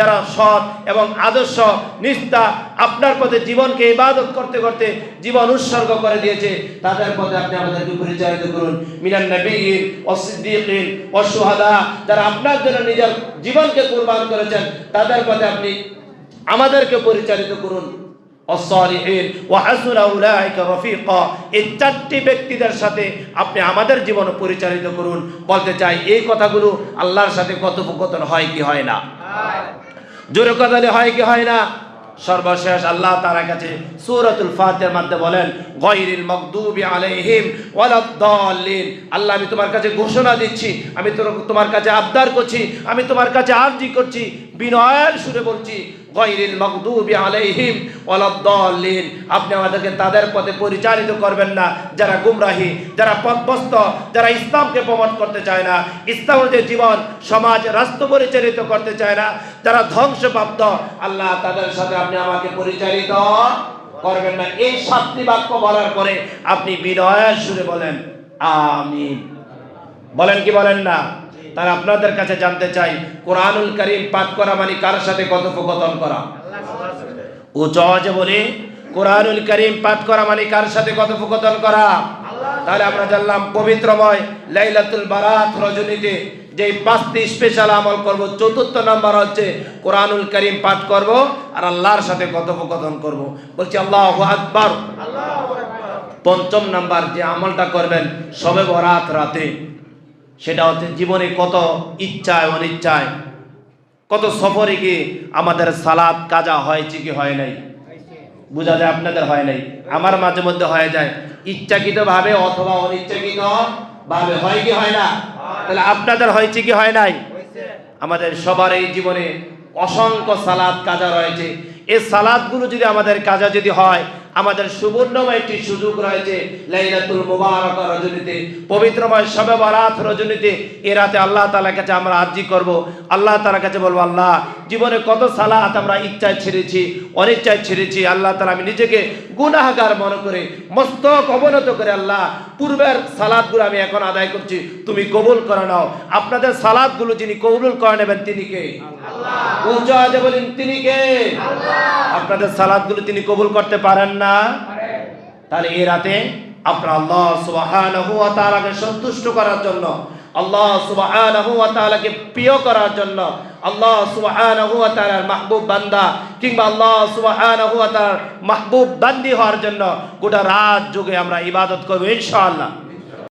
যারা সৎ এবং আদর্শ, নিষ্ঠা আপনার পথে জীবনকে ইবাদত করতে করতে জীবন উৎসর্গ করে দিয়েছে, তাদের পথে আপনি আমাদেরকে পরিচালিত করুন। মিনান নবীন ও সিদ্দিকিন ও সুহাদা যারা আপনার জন্য নিজের জীবনকে কুরবান করেছেন, তাদের পথে আপনি আমাদেরকে পরিচালিত করুন। অসলিহীন ও হাসুনা উলাইকা রফিকা। এই চারটি ব্যক্তিদের সাথে আপনি আমাদের জীবন পরিচালিত করুন। বলতে চাই, এই কথাগুলো আল্লাহর সাথে কথোপকথন হয় কি হয় না? জোরে কথালে হয় কি হয় না? সর্বশেষ আল্লাহ তারা কাছে সুরতুল ফাতের মধ্যে বলেন, গয়রিল মকদুবি আলাইহিম ওয়ালাদ-দাল্লিন। আল্লাহ, আমি তোমার কাছে ঘোষণা দিচ্ছি, আমি তোমার কাছে আবদার করছি, আমি তোমার কাছে আর্জি করছি, বিনয়ের সুরে বলছি গায়রিল মাগদুবি আলাইহিম ওয়ালাদ-দাল্লিন। আপনি আমাদেরকে তাদের পথে পরিচালিত করবেন না। যারা গুমরাহি, যারা পথভ্রষ্ট, যারা ইসলামকে প্রমোট করতে চায় না ইসলামের জীবন, সমাজ, রাষ্ট্র পরিচালিত করতে চায় না। যারা ধ্বংসপ্রাপ্ত, আল্লাহ তাদের সাথে আপনি আমাকে পরিচালিত করবেন না। এই সাতটি বাক্য বলার পরে আপনি বিনয়ের সুরে বলেন, আমিন। বলেন কি বলেন না? তার আপনাদের কাছে জানতে চাই কোরআনুল করিম পাঠ করা মানে কার সাথে কথোপকথন করা? ও যে বলি কোরআনুল করিম পাঠ করা মানে কার সাথে কথোপকথন করা? তাহলে আমরা জানলাম পবিত্রময় লাইলাতুল বারাত রজনীতে যে পাঁচটি স্পেশাল আমল করব চতুর্থ নাম্বার হচ্ছে কোরআনুল করিম পাঠ করব আর আল্লাহর সাথে কথোপকথন করব। বলছি আল্লাহ আকবার। পঞ্চম নাম্বার যে আমলটা করবেন সবে বরাত রাতে। সেটা হচ্ছে জীবনে কত ইচ্ছায়, অনিচ্ছায়, কত সফরে গিয়ে আমাদের সালাদ কাজা হয়েছে কি হয় নাই? বোঝা যায় আপনাদের হয় নাই? আমার মাঝে মধ্যে হয়ে যায় ইচ্ছাকৃত ভাবে অথবা অনিচ্ছাকৃত ভাবে হয় কি হয় না? তাহলে আপনাদের হয়েছে কি হয় নাই? আমাদের সবার এই জীবনে অসংখ্য সালাদ কাজা রয়েছে। এই সালাদগুলো যদি আমাদের কাজা যদি হয় আমাদের সুবর্ণময় একটি সুযোগ রয়েছে লাইলাতুল মুবারক রজনীতে, পবিত্রময় শবে বরাত রজনীতে। এ রাতে আল্লাহ তাআলার কাছে আমরা আরজি করব। আল্লাহ তাআলার কাছে বলব, আল্লাহ, জীবনে কত সালাত আমরা ইচ্ছায় ছেড়েছি, অনিচ্ছায় ছেড়েছি। আল্লাহ তালা আমি নিজেকে গুনাহগার মনে করে, মস্তক অবনত করে আল্লাহ পূর্বের সালাদগুলো আমি এখন আদায় করছি। তুমি কবুল করে নাও। আপনাদের সালাদগুলো যিনি কবুল করে নেবেন তিনি কে? উচ্চ বলেন তিনি কে? আপনাদের সালাদগুলো তিনি কবুল করতে পারেন না? তাহলে এই রাতে আপনার আল্লাহ সুবহানাহু ওয়া তাআলাকে সন্তুষ্ট করার জন্য আল্লাহ সুবহানাহু ওয়া তাআলাকে প্রিয় করার জন্য আল্লাহ তাআলার মাহবুব বান্দা কিংবা আল্লাহ ওয়া মাহবুব বান্দি হওয়ার জন্য গোটা রাত যুগে আমরা ইবাদত করব ইনশাআল্লাহ।